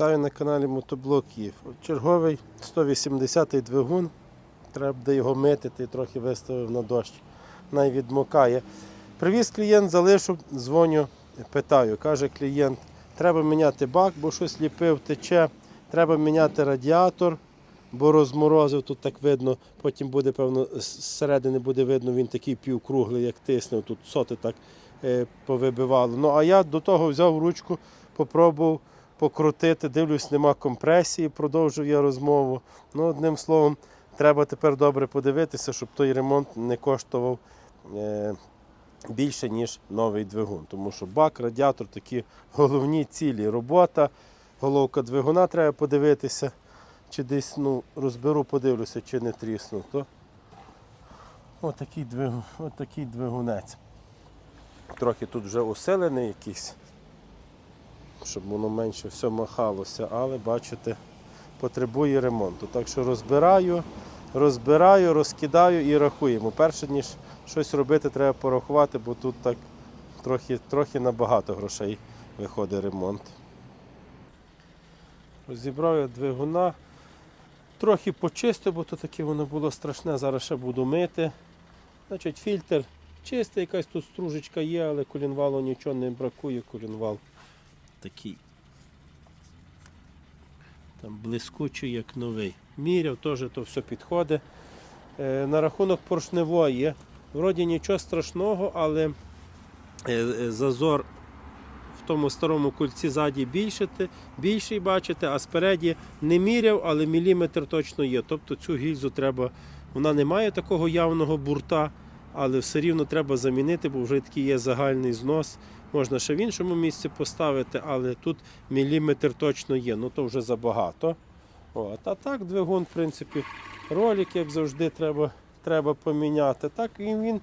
Вітаю на каналі Мотоблок Київ. Черговий 180-й двигун. Треба буде його мити, трохи виставив на дощ. Най відмокає. Привіз клієнт, залишив, дзвоню, питаю. Каже клієнт, треба міняти бак, бо щось ліпив, тече. Треба міняти радіатор, бо розморозив, тут так видно. Потім буде, певно, зсередини буде видно, він такий півкруглий, як тиснув, тут соти так е, повибивало. Ну а я до того взяв ручку, попробував покрутити, дивлюсь, нема компресії, продовжив я розмову. Ну, одним словом, треба тепер добре подивитися, щоб той ремонт не коштував е, більше, ніж новий двигун. Тому що бак, радіатор такі головні цілі. Робота, головка двигуна треба подивитися, чи десь ну, розберу, подивлюся, чи не тріснув. То отакий, отакий двигунець. Трохи тут вже усилений якийсь щоб воно менше все махалося, але бачите, потребує ремонту. Так що розбираю, розбираю, розкидаю і рахуємо. Перше, ніж щось робити, треба порахувати, бо тут так трохи, трохи набагато грошей виходить ремонт. Розібрав я двигуна, трохи почистив, бо то таке воно було страшне, зараз ще буду мити. Значить, фільтр чистий, якась тут стружечка є, але колінвалу нічого не бракує, колінвал такий. Там блискучий, як новий. Міряв, теж то все підходить. Е, на рахунок поршневої, вроді нічого страшного, але е, е, зазор в тому старому кульці ззаді більший бачите, а спереді не міряв, але міліметр точно є. Тобто цю гільзу треба, вона не має такого явного бурта, але все рівно треба замінити, бо вже такий є загальний знос. Можна ще в іншому місці поставити, але тут міліметр точно є, ну то вже забагато. От. А так двигун, в принципі, ролик, як завжди, треба треба поміняти. Так і він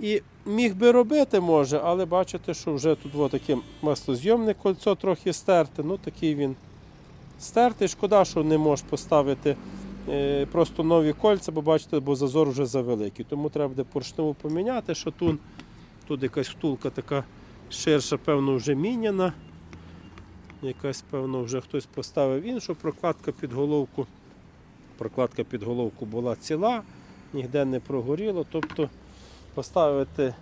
і міг би робити може, але бачите, що вже тут таке маслозйомне кольцо трохи стерте. Ну такий він стертий. Шкода, що не можеш поставити е, просто нові кольця, бо бачите, бо зазор вже завеликий. Тому треба буде поршневу поміняти, тут, тут якась втулка така ширша, певно, вже міняна. Якась, певно, вже хтось поставив іншу прокладка під головку. Прокладка під головку була ціла, ніде не прогоріло. Тобто поставити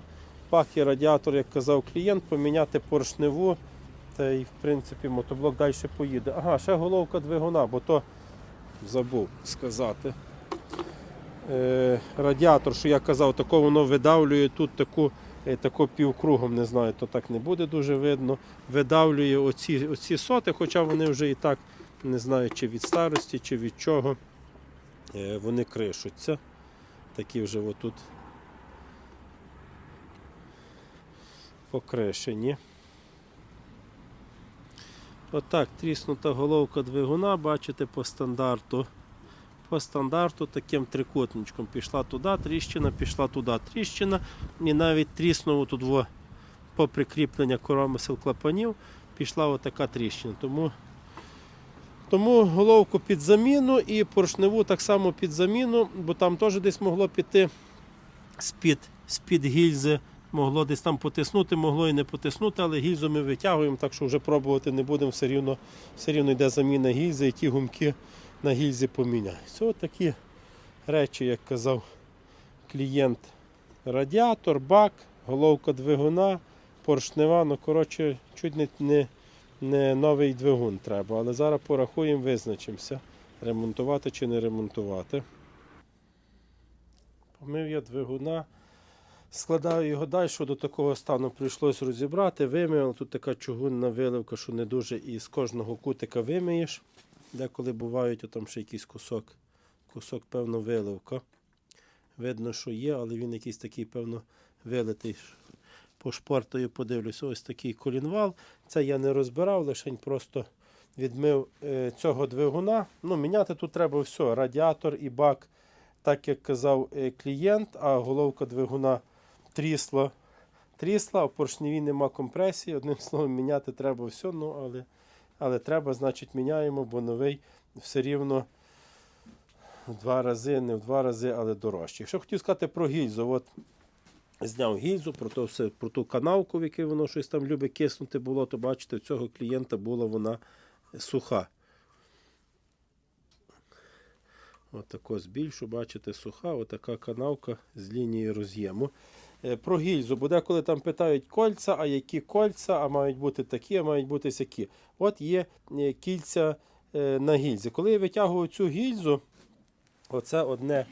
пак і радіатор, як казав клієнт, поміняти поршневу. Та й в принципі мотоблок далі поїде. Ага, ще головка двигуна, бо то забув сказати. Е, радіатор, що я казав, тако воно видавлює тут таку тако півкругом, не знаю, то так не буде дуже видно. Видавлює оці, оці соти, хоча вони вже і так не знаю, чи від старості, чи від чого. Е, вони кришуться. Такі вже отут покришені. Отак тріснута головка двигуна, бачите, по стандарту. По стандарту таким трикутничком пішла туди, тріщина, пішла туди, тріщина. І навіть тріснуло тут по прикріплення коромисел клапанів, пішла отака тріщина. Тому, тому головку під заміну і поршневу так само під заміну, бо там теж десь могло піти з-під, з-під гільзи. Могло десь там потиснути, могло і не потиснути, але гільзу ми витягуємо, так що вже пробувати не будемо, все рівно, все рівно йде заміна гільзи, і ті гумки на гільзі поміняються. Ось такі речі, як казав клієнт. Радіатор, бак, головка двигуна, поршнева, ну коротше, чуть не, не, не новий двигун треба. Але зараз порахуємо, визначимося, ремонтувати чи не ремонтувати. Помив я двигуна. Складаю його далі, до такого стану прийшлось розібрати, вимив. Тут така чугунна виливка, що не дуже і з кожного кутика вимиєш. Деколи бувають там ще якийсь кусок, кусок, певно, виливка. Видно, що є, але він якийсь такий, певно, вилитий. По шпортою подивлюсь, ось такий колінвал. Це я не розбирав, лише просто відмив е, цього двигуна. Ну, Міняти тут треба все: радіатор і бак, так як казав е, клієнт, а головка двигуна трісла. Трісла, а в поршневі нема компресії. Одним словом, міняти треба все, ну, але, але треба, значить, міняємо, бо новий все рівно в два рази, не в два рази, але дорожче. Що хотів сказати про гільзу. От Зняв гільзу, про, то все, про ту канавку, в якій воно щось там любить киснути було, то бачите, у цього клієнта була вона суха. Отако збільшу, бачите, суха, отака канавка з лінії роз'єму. Е, Про гільзу, бо деколи там питають кольця, а які кольця, а мають бути такі, а мають бути сякі. От є е, кільця е, на гільзі. Коли я витягую цю гільзу, оце одне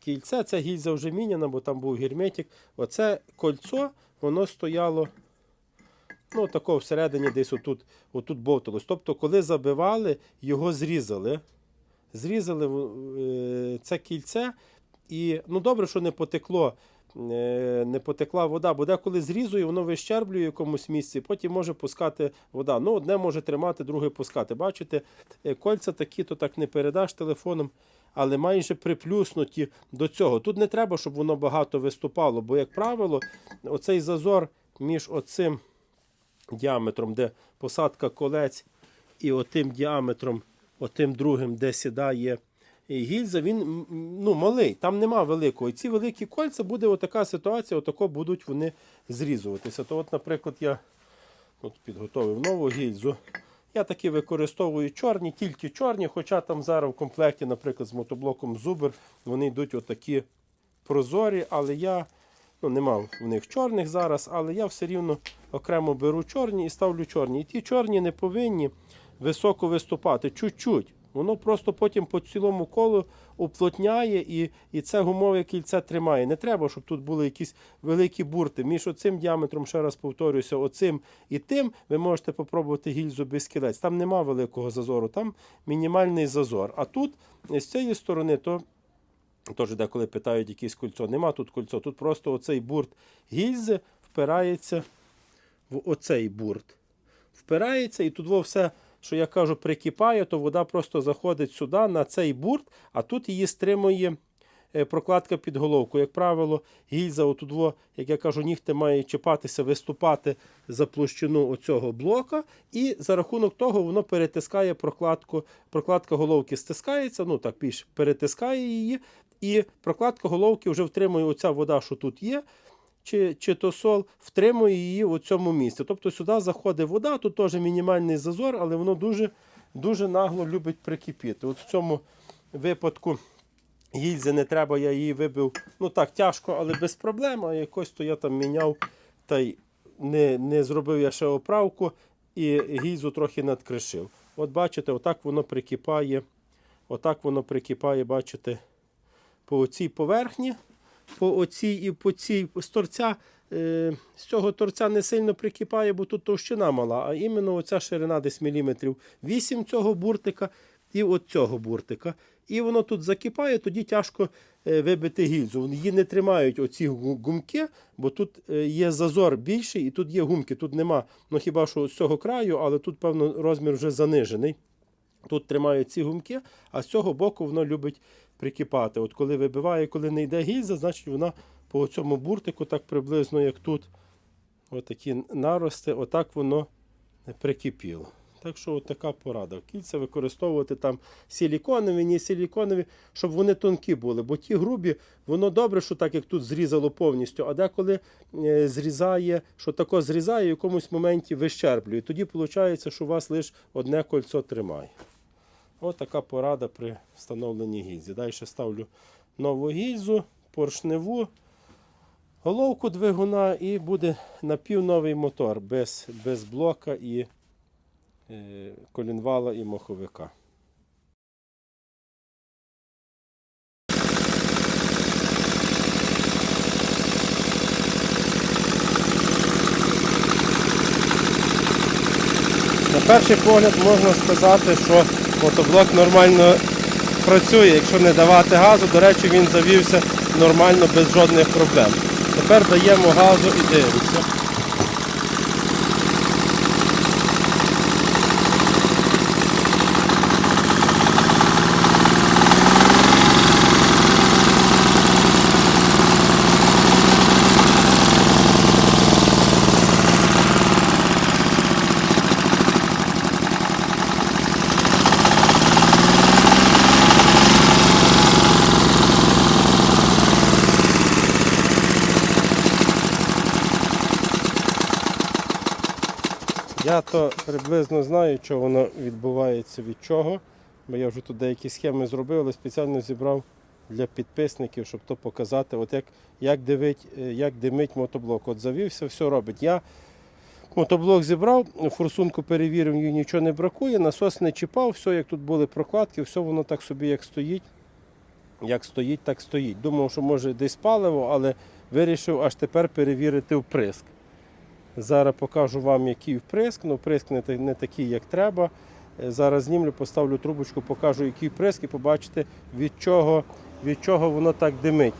кільце, ця гільза вже міняна, бо там був герметик. Оце кольцо, воно стояло ну, тако всередині десь отут, отут бовталось. Тобто, коли забивали, його зрізали. Зрізали це кільце, і ну добре, що не потекло. е, Не потекла вода, бо деколи зрізує, воно вищерблює в якомусь місці, потім може пускати вода. Ну, одне може тримати, друге пускати. Бачите, е, кольця такі, то так не передаш телефоном, але майже приплюснуті до цього. Тут не треба, щоб воно багато виступало, бо, як правило, оцей зазор між оцим діаметром, де посадка колець, і отим діаметром, отим другим, де сідає гільза, він ну, малий, там нема великого. І ці великі кольця буде отака ситуація, отако будуть вони зрізуватися. То, от, наприклад, я от підготовив нову гільзу. Я такі використовую чорні, тільки чорні, хоча там зараз в комплекті, наприклад, з мотоблоком Зубер, вони йдуть отакі прозорі, але я ну, не мав в них чорних зараз, але я все рівно окремо беру чорні і ставлю чорні. І ті чорні не повинні високо виступати, чуть-чуть. Воно просто потім по цілому колу уплотняє і, і це гумове кільце тримає. Не треба, щоб тут були якісь великі бурти. Між оцим діаметром, ще раз повторюся, оцим і тим ви можете попробувати гільзу без кілець. Там нема великого зазору, там мінімальний зазор. А тут з цієї сторони, то Тож деколи питають якесь кольцо. Нема тут кольцо. Тут просто оцей бурт гільзи впирається в оцей бурт. Впирається, і тут все, що я кажу, прикипає, то вода просто заходить сюди, на цей бурт, а тут її стримує е, прокладка під головку. Як правило, гільза, отут, во, як я кажу, нігти має чіпатися, виступати за площину оцього блока, і за рахунок того воно перетискає прокладку. Прокладка головки стискається, ну так більш перетискає її, і прокладка головки вже втримує оця вода, що тут є. Чи, чи то сол втримує її у цьому місці. Тобто сюди заходить вода, тут теж мінімальний зазор, але воно дуже, дуже нагло любить прикипіти. От в цьому випадку гільзи не треба, я її вибив. Ну так, тяжко, але без проблем. А якось то я там міняв та й не, не зробив я ще оправку і гільзу трохи надкришив. От бачите, отак воно прикипає. Отак воно прикипає, бачите, по цій поверхні по оцій і по цій з торця. Е, з цього торця не сильно прикипає, бо тут товщина мала, а іменно оця ширина десь міліметрів 8 цього буртика і от цього буртика. І воно тут закипає, тоді тяжко е, вибити гільзу. Її не тримають оці гумки, бо тут е, є зазор більший і тут є гумки. Тут нема, ну хіба що з цього краю, але тут, певно, розмір вже занижений. Тут тримають ці гумки, а з цього боку воно любить прикипати. От коли вибиває, коли не йде гільза, значить вона по цьому буртику, так приблизно як тут, отакі нарости, отак воно прикипіло. Так що от така порада. Кільця використовувати там силіконові, не силіконові, щоб вони тонкі були. Бо ті грубі, воно добре, що так як тут зрізало повністю, а деколи е, зрізає, що тако зрізає, в якомусь моменті вищерблює. Тоді виходить, що у вас лише одне кольцо тримає. Ось така порада при встановленні гільзі. Далі ставлю нову гільзу, поршневу, головку двигуна і буде напівновий мотор без, без блока і е, колінвала і моховика. На перший погляд можна сказати, що мотоблок нормально працює, якщо не давати газу. До речі, він завівся нормально без жодних проблем. Тепер даємо газу і дивимося. Я то приблизно знаю, що воно відбувається від чого, бо я вже тут деякі схеми зробив, але спеціально зібрав для підписників, щоб то показати, от як, як, дивить, е, як димить мотоблок. От завівся, все робить. Я мотоблок зібрав, форсунку перевірив, їй нічого не бракує, насос не чіпав, все, як тут були прокладки, все воно так собі як стоїть. Як стоїть, так стоїть. Думав, що може десь паливо, але вирішив аж тепер перевірити вприск. Зараз покажу вам, який вприск. Ну, вприск не, такий, як треба. Е, Зараз знімлю, поставлю трубочку, покажу, який вприск, і побачите, від чого, від чого воно так димить.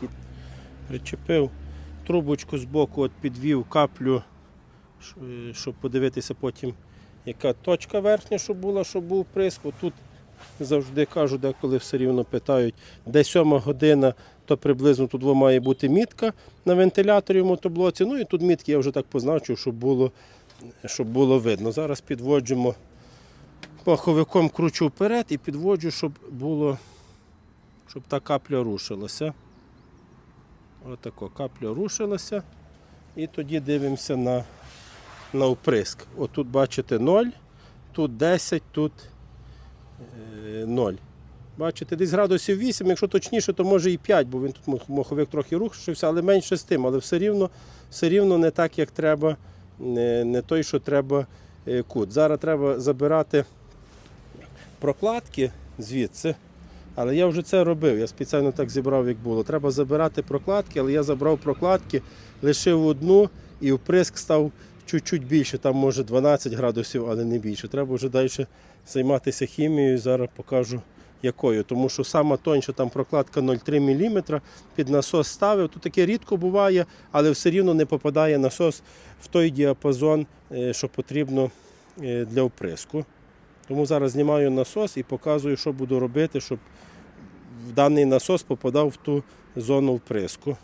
Причепив трубочку з боку, от підвів каплю, е, щоб подивитися потім, яка точка верхня, щоб була, щоб був вприск. Отут завжди кажу, деколи все рівно питають, де сьома година, то приблизно тут має бути мітка на вентиляторі в мотоблоці. Ну і тут мітки я вже так позначив, щоб було, щоб було видно. Зараз підводжимо паховиком кручу вперед і підводжу, щоб було, щоб та капля рушилася. Отако капля рушилася. І тоді дивимося на, на вприск. Отут бачите 0, тут 10, тут е, 0. Бачите, десь градусів 8, якщо точніше, то може і 5, бо він тут моховик трохи рухався, але менше з тим, але все рівно, все рівно не так, як треба, не, той, що треба е, кут. Зараз треба забирати прокладки звідси. Але я вже це робив, я спеціально так зібрав, як було. Треба забирати прокладки, але я забрав прокладки, лишив одну і вприск став чуть-чуть більше, там може 12 градусів, але не більше. Треба вже далі займатися хімією. Зараз покажу якою. Тому що сама тоньша там прокладка 0,3 мм під насос ставив. Тут таке рідко буває, але все рівно не попадає насос в той діапазон, е, що потрібно е, для вприску. Тому зараз знімаю насос і показую, що буду робити, щоб даний насос попадав в ту зону вприску.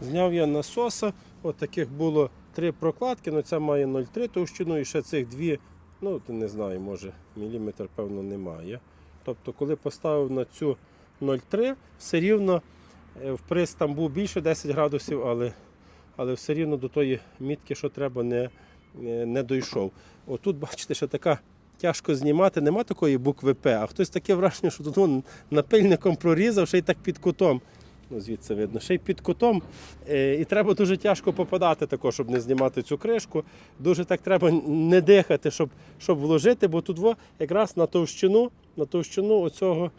Зняв я насоса, от таких було три прокладки, ну ця має 0,3 товщину і ще цих дві, ну не знаю, може міліметр, певно, немає. Тобто, коли поставив на цю 0,3, все рівно е, вприск там був більше 10 градусів, але, але все рівно до тої мітки, що треба, не, не, не дійшов. Отут, бачите, що така тяжко знімати, нема такої букви П, а хтось таке враження, що тут напильником прорізав, ще й так під кутом. Ну, звідси видно, ще й під кутом. Е, і треба дуже тяжко попадати, також, щоб не знімати цю кришку. Дуже так треба не дихати, щоб, щоб вложити, бо тут во, якраз на товщину, на товщину оцього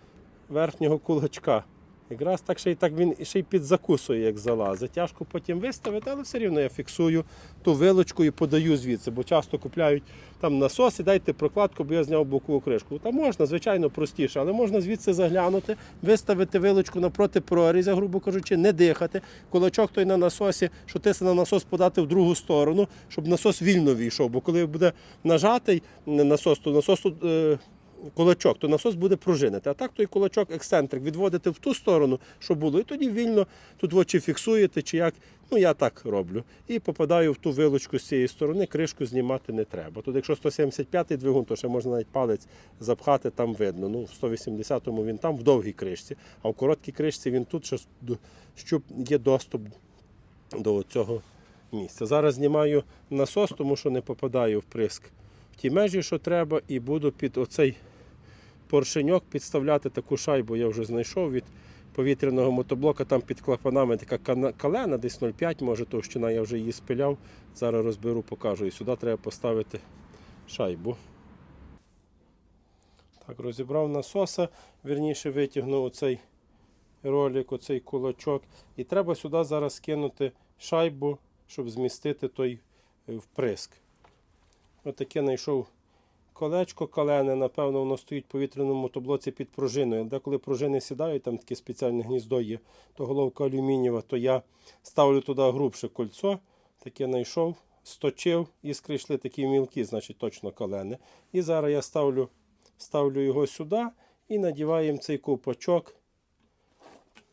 верхнього кулачка. Якраз так ще й так він ще й підзакусує, як залазить. Тяжко потім виставити, але все рівно я фіксую ту вилочку і подаю звідси, бо часто купляють там насос і дайте прокладку, бо я зняв бокову кришку. Там можна, звичайно, простіше, але можна звідси заглянути, виставити вилочку напроти прорізя, грубо кажучи, не дихати. Кулачок той на насосі, що тисне на насос подати в другу сторону, щоб насос вільно війшов. Бо коли буде нажатий насос, то насос тут. Кулачок, то насос буде пружинити. А так той кулачок ексцентрик відводити в ту сторону, що було, і тоді вільно тут в очі фіксуєте, чи як. Ну я так роблю. І попадаю в ту вилочку з цієї сторони, кришку знімати не треба. Тут, якщо 175-й двигун, то ще можна навіть палець запхати, там видно. Ну, в 180-му він там в довгій кришці, а в короткій кришці він тут, що, щоб є доступ до цього місця. Зараз знімаю насос, тому що не попадаю в приск в ті межі, що треба, і буду під оцей поршеньок підставляти таку шайбу, я вже знайшов від повітряного мотоблока, там під клапанами така калена, десь 0,5, може товщина, я вже її спиляв. Зараз розберу, покажу. І сюди треба поставити шайбу. Так, розібрав насоса, вірніше витягнув оцей ролик, оцей кулачок. І треба сюди зараз кинути шайбу, щоб змістити той е, вприск. Отаке знайшов колечко калене, напевно, воно стоїть в повітряному мотоблоці під пружиною. Деколи пружини сідають, там таке спеціальне гніздо є, то головка алюмінієва, то я ставлю туди грубше кольцо, таке знайшов, сточив, іскри йшли такі мілкі, значить точно калене. І зараз я ставлю, ставлю його сюди і надіваємо цей ковпачок.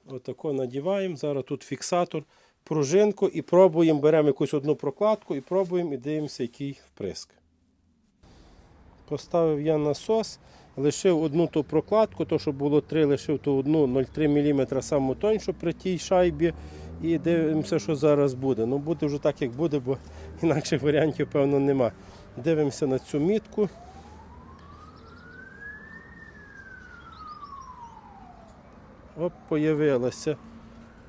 Отако надіваємо. Зараз тут фіксатор, пружинку і пробуємо, беремо якусь одну прокладку і пробуємо і дивимося, який вприск. Поставив я насос, лишив одну ту прокладку, то що було три, лишив ту одну 0,3 мм саму тоньшу при тій шайбі. і дивимося, що зараз буде. Ну, буде вже так, як буде, бо інакших варіантів, певно, нема. Дивимося на цю мітку. Оп, появилася.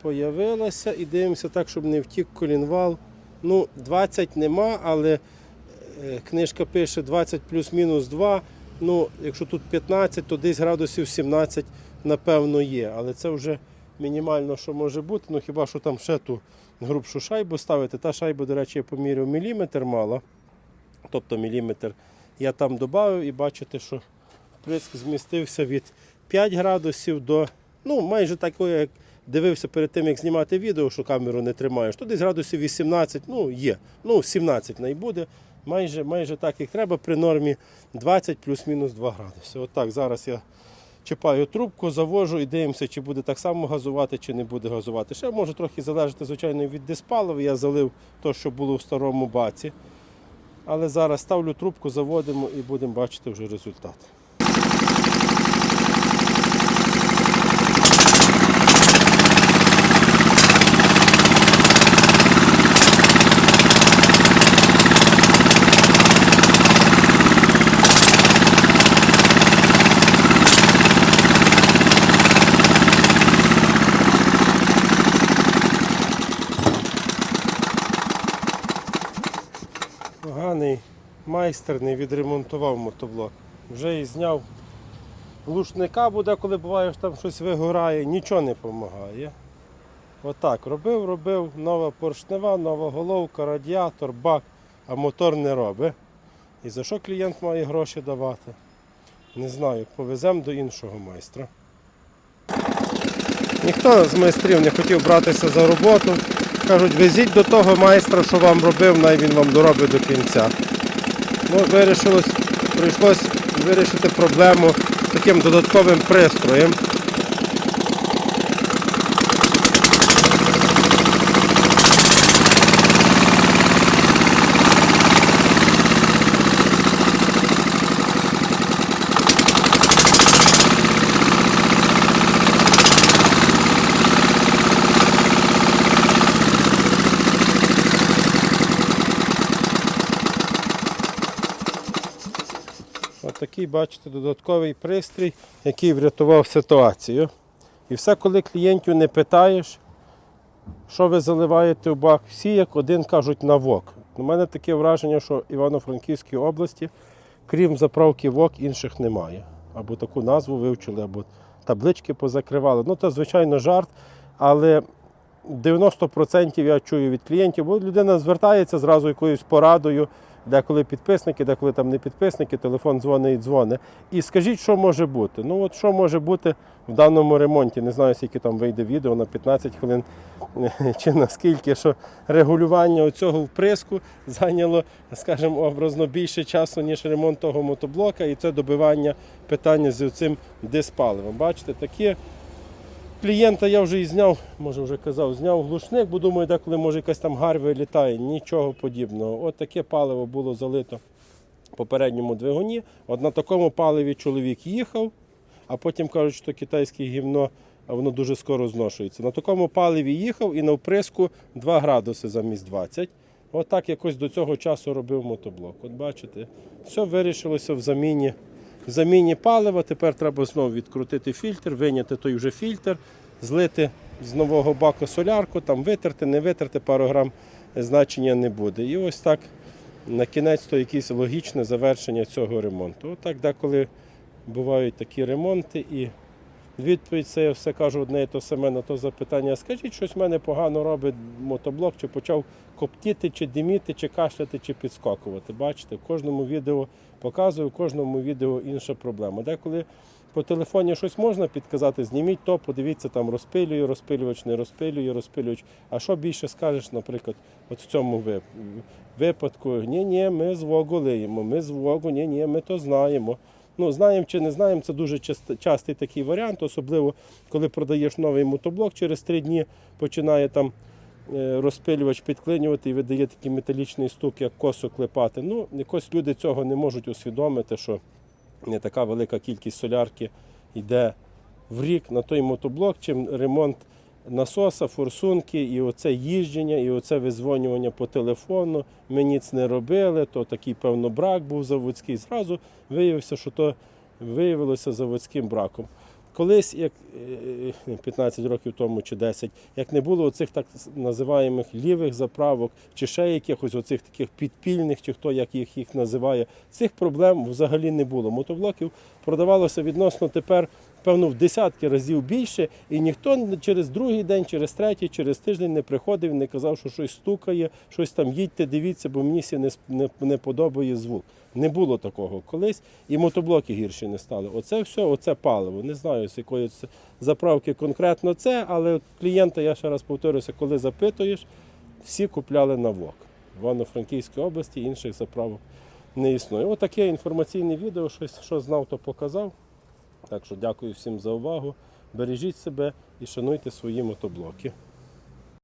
Появилася і дивимося так, щоб не втік колінвал. Ну, 20 нема, але книжка пише 20 плюс-мінус 2. Ну, якщо тут 15, то десь градусів 17, напевно, є. Але це вже мінімально, що може бути. Ну хіба що там ще ту грубшу шайбу ставити. Та шайба, до речі, я поміряв міліметр мала. Тобто міліметр я там додав і бачите, що вприск змістився від 5 градусів до ну, майже такої, як дивився перед тим, як знімати відео, що камеру не тримаєш, то десь градусів 18, ну є. Ну, 17 найбуде. Майже, майже так, як треба, при нормі 20 плюс-мінус 2 градуси. Отак, зараз я чіпаю трубку, завожу і дивимося, чи буде так само газувати, чи не буде газувати. Ще може трохи залежати, звичайно, від диспалива. Я залив те, що було в старому баці. Але зараз ставлю трубку, заводимо і будемо бачити вже результат. Майстер не відремонтував мотоблок. Вже і зняв глушника, буде, коли буває, що там щось вигорає, нічого не допомагає. Отак робив, робив, нова поршнева, нова головка, радіатор, бак, а мотор не робить. І за що клієнт має гроші давати? Не знаю, повеземо до іншого майстра. Ніхто з майстрів не хотів братися за роботу. Кажуть, везіть до того майстра, що вам робив, най він вам доробить до кінця. Ну, вирішилось, прийшлось вирішити проблему таким додатковим пристроєм. Отакий, бачите, додатковий пристрій, який врятував ситуацію. І все, коли клієнтів не питаєш, що ви заливаєте в бак, всі як один кажуть на вок. У мене таке враження, що в Івано-Франківській області, крім заправки вок, інших немає. Або таку назву вивчили, або таблички позакривали. Ну, це, звичайно, жарт, але 90% я чую від клієнтів, бо людина звертається зразу якоюсь порадою, деколи підписники, деколи там не підписники, телефон дзвонить і дзвонить. І скажіть, що може бути? Ну от що може бути в даному ремонті? Не знаю, скільки там вийде відео на 15 хвилин чи наскільки, що регулювання цього вприску зайняло, скажімо, образно більше часу, ніж ремонт того мотоблока, і це добивання питання з цим диспаливом. Бачите, такі. Клієнта я вже і зняв, може вже казав, зняв глушник, бо думаю, деколи може якась там гар вилітає, нічого подібного. От таке паливо було залито в попередньому двигуні. От на такому паливі чоловік їхав, а потім кажуть, що китайське гівно, воно дуже скоро зношується. На такому паливі їхав і на вприску 2 градуси замість 20. От якось до цього часу робив мотоблок. От бачите, все вирішилося в заміні заміні палива. Тепер треба знову відкрутити фільтр, виняти той вже фільтр, злити з нового баку солярку, там витерти, не витерти, пару грам значення не буде. І ось так на кінець то якесь логічне завершення цього ремонту. Отак деколи бувають такі ремонти і. Відповідь це я все кажу одне і то саме на то запитання. Скажіть, щось в мене погано робить мотоблок, чи почав коптіти, чи диміти, чи кашляти, чи підскакувати. Бачите, в кожному відео показую, в кожному відео інша проблема. Деколи по телефоні щось можна підказати, зніміть то, подивіться, там розпилює, розпилювач, не розпилює, розпилювач. А що більше скажеш, наприклад, от в цьому випадку? Ні, ні, ми з вогу лиємо, ми з вогу, ні, ні, ми то знаємо. Ну, знаємо чи не знаємо, це дуже частий такий варіант, особливо коли продаєш новий мотоблок, через три дні починає там е, розпилювач підклинювати і видає такий металічний стук, як косу клепати. Ну, якось люди цього не можуть усвідомити, що не така велика кількість солярки йде в рік на той мотоблок, чим ремонт насоса, форсунки, і оце їждження, і оце визвонювання по телефону. Ми ніц не робили, то такий, певно, брак був заводський. Зразу виявився, що то виявилося заводським браком. Колись, як е, 15 років тому чи 10, як не було оцих так називаємих лівих заправок, чи ще якихось оцих таких підпільних, чи хто як їх, їх називає, цих проблем взагалі не було. Мотоблоків продавалося відносно тепер, певно, в десятки разів більше, і ніхто через другий день, через третій, через тиждень не приходив не казав, що щось стукає, щось там їдьте, дивіться, бо мені не, не, не подобає звук. Не було такого колись, і мотоблоки гірші не стали. Оце все, оце паливо. Не знаю, з якої це заправки конкретно це, але клієнта, я ще раз повторюся, коли запитуєш, всі купляли на ВОК. Івано-Франківській області інших заправок не існує. Отаке інформаційне відео, щось, що знав, то показав. Так що дякую всім за увагу. Бережіть себе і шануйте свої мотоблоки.